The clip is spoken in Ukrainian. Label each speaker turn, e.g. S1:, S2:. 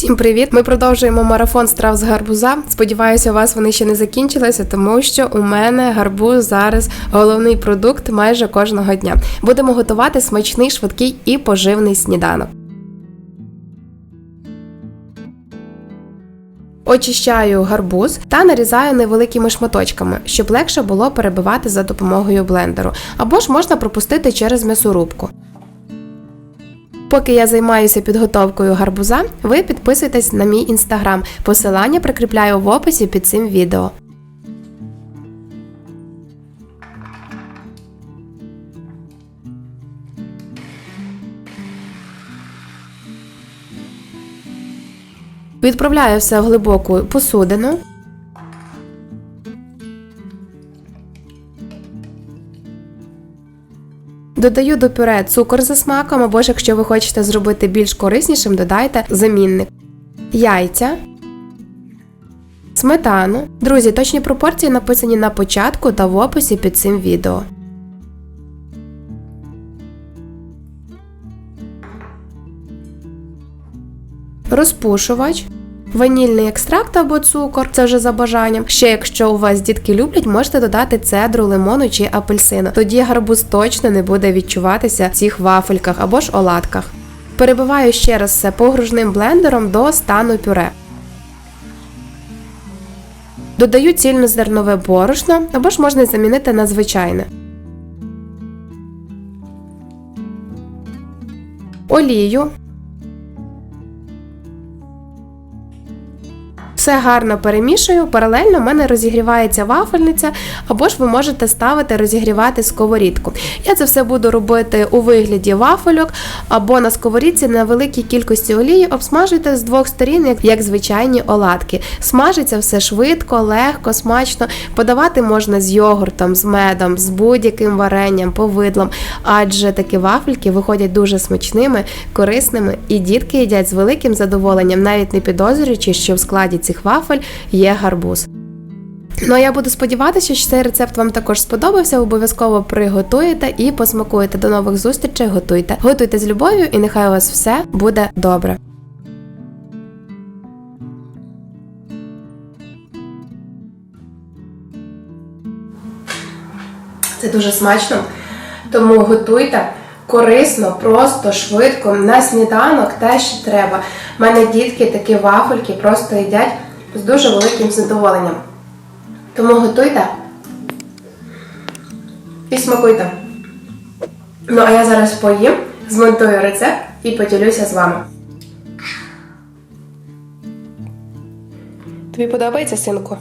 S1: Всім привіт! Ми продовжуємо марафон страв з гарбуза. Сподіваюся, у вас вони ще не закінчилися, тому що у мене гарбуз зараз головний продукт майже кожного дня. Будемо готувати смачний, швидкий і поживний сніданок. Очищаю гарбуз та нарізаю невеликими шматочками, щоб легше було перебивати за допомогою блендеру, або ж можна пропустити через м'ясорубку. Поки я займаюся підготовкою гарбуза, ви підписуйтесь на мій інстаграм. Посилання прикріпляю в описі під цим відео. Відправляю все в глибоку посудину. Додаю до пюре цукор за смаком, або ж якщо ви хочете зробити більш кориснішим, додайте замінник. Яйця. Сметану. Друзі, точні пропорції написані на початку та в описі під цим відео. Розпушувач. Ванільний екстракт або цукор, це вже за бажанням. Ще якщо у вас дітки люблять, можете додати цедру, лимону чи апельсину. Тоді гарбуз точно не буде відчуватися в цих вафельках або ж оладках. Перебиваю ще раз все погружним блендером до стану пюре. Додаю цільнозернове борошно або ж можна замінити на звичайне. Олію. Все гарно перемішую, паралельно в мене розігрівається вафельниця, або ж ви можете ставити розігрівати сковорідку. Я це все буду робити у вигляді вафельок, або на сковорідці на великій кількості олії обсмажуйте з двох сторін, як, звичайні оладки. Смажиться все швидко, легко, смачно. Подавати можна з йогуртом, з медом, з будь-яким варенням, повидлом, адже такі вафельки виходять дуже смачними, корисними, і дітки їдять з великим задоволенням, навіть не підозрюючи, що в складі цих вафель є гарбуз. Ну а я буду сподіватися, що цей рецепт вам також сподобався. Обов'язково приготуєте і посмакуєте. До нових зустрічей, готуйте. Готуйте з любов'ю і нехай у вас все буде добре. Це дуже смачно, тому готуйте корисно, просто, швидко. На сніданок те, що треба. У мене дітки такі вафельки просто їдять з дуже великим задоволенням. Тому готуйте і смакуйте. Ну, а я зараз поїм, змонтую рецепт і поділюся з вами. Тобі подобається, синку?